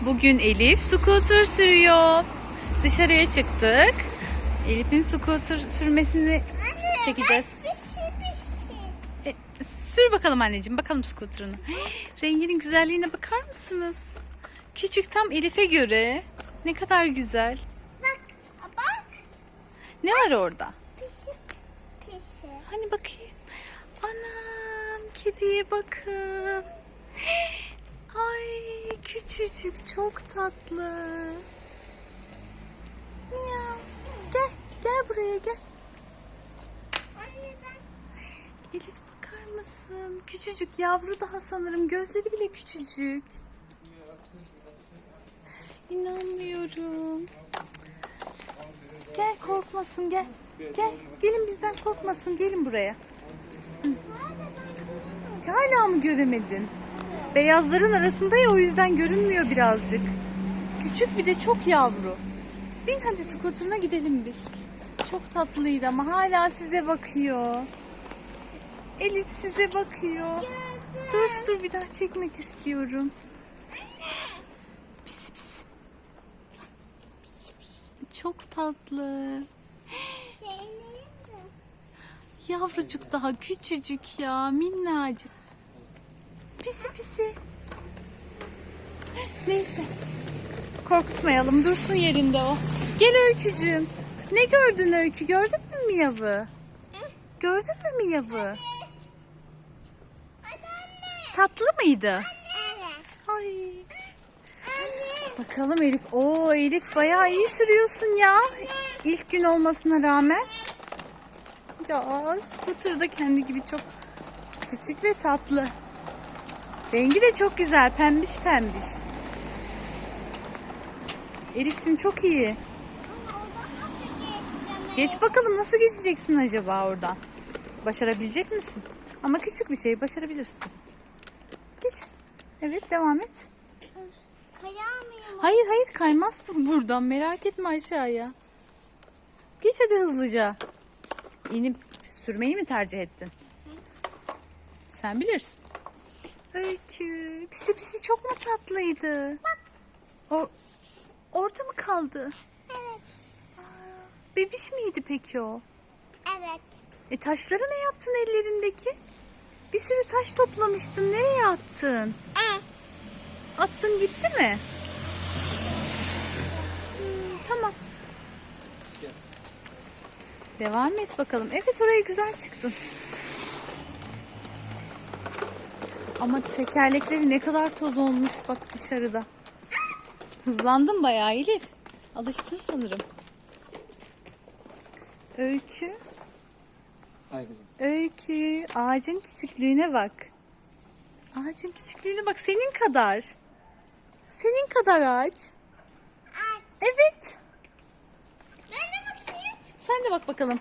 Bugün Elif scooter sürüyor. Dışarıya çıktık. Elif'in scooter sürmesini çekeceğiz. Pişi pişi. E, sür bakalım anneciğim. Bakalım scooter'ını. Renginin güzelliğine bakar mısınız? Küçük tam Elif'e göre. Ne kadar güzel. Bak bak. Ne var orada? Pişi pişi. Hani bakayım. Anam kediye bakın. Ay küçücük çok tatlı. Miyav. Gel gel buraya gel. Anne ben Elif bakar mısın? Küçücük yavru daha sanırım. Gözleri bile küçücük. İnanmıyorum. Gel korkmasın gel. Gel gelin bizden korkmasın gelin buraya. Hı. Hala mı göremedin? Beyazların arasında ya o yüzden görünmüyor birazcık. Küçük bir de çok yavru. Bin hadi skuterına gidelim biz. Çok tatlıydı ama hala size bakıyor. Elif size bakıyor. Dur dur bir daha çekmek istiyorum. Pis pis. Çok tatlı. Yavrucuk daha küçücük ya minnacık. Pisi. Neyse. Korkutmayalım dursun yerinde o. Gel Öykücüğüm. Ne gördün Öykü? Gördün mü Miyav'ı? Gördün mü Miyav'ı? Tatlı mıydı? Ay. Bakalım Elif. Oo Elif bayağı iyi sürüyorsun ya. İlk gün olmasına rağmen. Ya scooter da kendi gibi çok küçük ve tatlı. Rengi de çok güzel. Pembiş pembiş. Elif'cim çok iyi. Geç bakalım nasıl geçeceksin acaba oradan? Başarabilecek misin? Ama küçük bir şey başarabilirsin. Geç. Evet devam et. Hayır hayır kaymazsın buradan merak etme aşağıya. Geç hadi hızlıca. İnip sürmeyi mi tercih ettin? Sen bilirsin. Öykü. Pisi pisi çok mu tatlıydı? O, orada mı kaldı? Evet. Bebiş miydi peki o? Evet. E taşları ne yaptın ellerindeki? Bir sürü taş toplamıştın. Nereye attın? Eh. Attın gitti mi? Hmm, tamam. Devam et bakalım. Evet oraya güzel çıktın. Ama tekerlekleri ne kadar toz olmuş bak dışarıda. Hızlandın bayağı Elif. Alıştın sanırım. Öykü. Ay kızım. Öykü. Ağacın küçüklüğüne bak. Ağacın küçüklüğüne bak senin kadar. Senin kadar ağaç. Ay. Evet. Ben de bakayım. Sen de bak bakalım.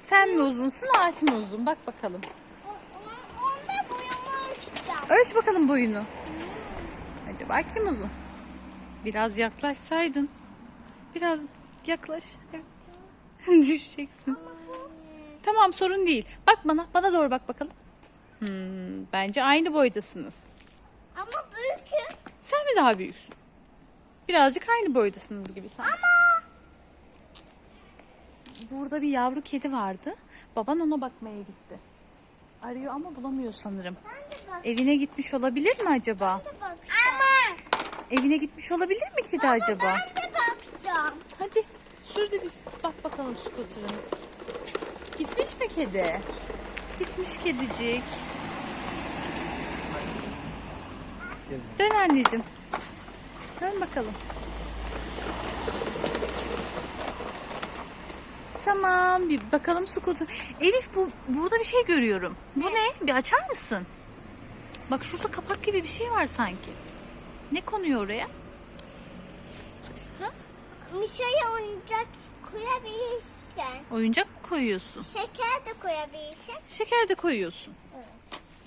Sen mi uzunsun ağaç mı uzun? Bak bakalım. Ölç bakalım boyunu. Acaba kim uzun? Biraz yaklaşsaydın. Biraz yaklaş. Evet. Düşeceksin. Tamam sorun değil. Bak bana. Bana doğru bak bakalım. Hmm, bence aynı boydasınız. Ama büyük. Sen mi daha büyüksün? Birazcık aynı boydasınız gibi sanki. Ama. Burada bir yavru kedi vardı. Baban ona bakmaya gitti. Arıyor ama bulamıyor sanırım. Evine gitmiş olabilir mi acaba? Ama. Evine gitmiş olabilir mi kedi acaba? Ben de bakacağım. Hadi sür de biz bak bakalım skuterını. Gitmiş mi kedi? Gitmiş kedicik. Gel. Dön anneciğim. Dön bakalım. Tamam bir bakalım skuter. Elif bu burada bir şey görüyorum. Bu ne? Bir açar mısın? Bak şurada kapak gibi bir şey var sanki. Ne konuyor oraya? Bir şeye oyuncak koyabilirsin. Oyuncak mı koyuyorsun? Şeker de koyabilirsin. Şeker de koyuyorsun.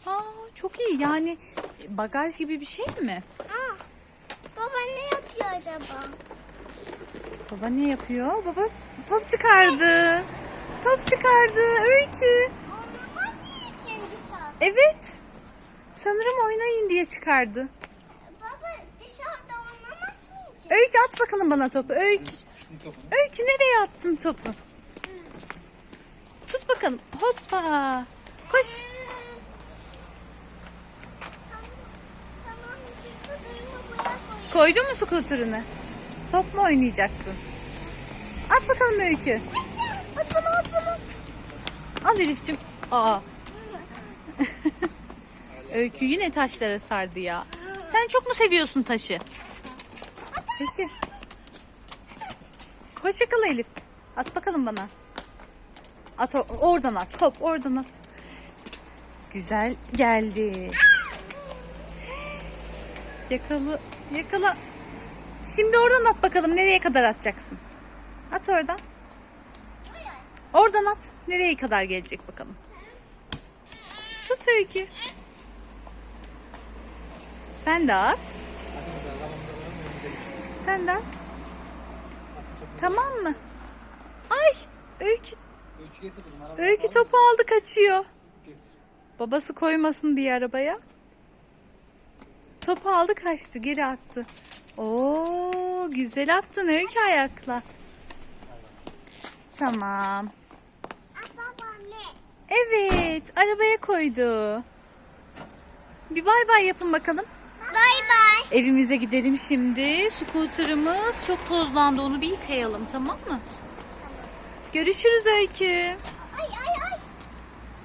Aa, çok iyi. Yani bagaj gibi bir şey mi? Aa, baba ne yapıyor acaba? Baba ne yapıyor? Baba top çıkardı. Top çıkardı. Öykü. Oynamak için dışarı. Evet. Sanırım oynayın diye çıkardı. Baba dışarıda oynamak At bakalım bana topu. Öykü. Öykü nereye attın topu? Tut bakalım. Hoppa. Koş. Buraya koy. Koydun mu skuterını? Top mu oynayacaksın? At bakalım Öykü. At bana at bana at. Al Elif'ciğim. Aa. Öykü yine taşlara sardı ya. Sen çok mu seviyorsun taşı? Peki. Koş yakala Elif. At bakalım bana. At oradan at. Hop oradan at. Güzel geldi. Yakala. Yakala. Şimdi oradan at bakalım. Nereye kadar atacaksın? At oradan. Oradan at. Nereye kadar gelecek bakalım. Tut Öykü. Sen de at. Sen de at. Tamam mı? Ay Öykü, Öykü topu aldı kaçıyor. Babası koymasın diye arabaya. Topu aldı kaçtı geri attı. Oo güzel attın Öykü ayakla. Tamam. Evet arabaya koydu. Bir bay bay yapın bakalım. Bay bay. Evimize gidelim şimdi. Scooter'ımız çok tozlandı onu bir yıkayalım tamam mı? Görüşürüz Öykü.